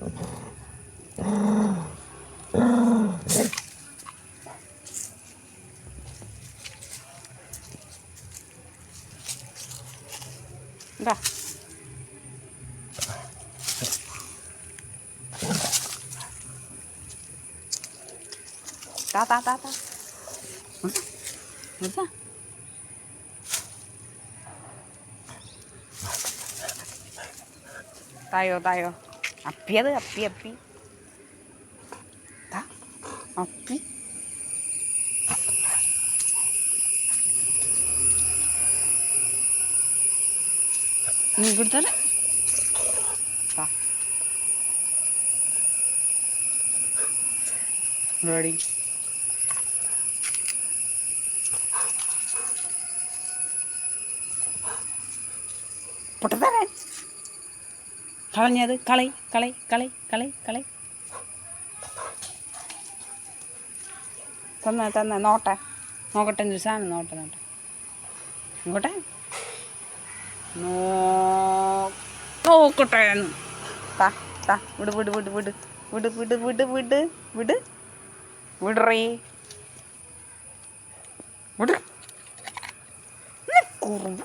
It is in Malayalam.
嗯你看哒哒哒哒不是不是加油加油。അപ്പിയത് അപ്പി അപ്പി അപ്പി കൊടുത്തേ ready. Put it there. കളഞ്ഞത്. കളി കളി കളി കളി കളി. തന്ന തന്ന നോട്ടെ. നോക്കട്ടെ ഒരു സാധനം നോട്ടെ നോട്ടെ നോക്കട്ടെ. നോക്കട്ടെ. താ താ വിട് വിട് വിട് വിട്. വിട് വിട് വിട് വിട് വിട്. വിടറേ. വിട്. കുറുമ്പ്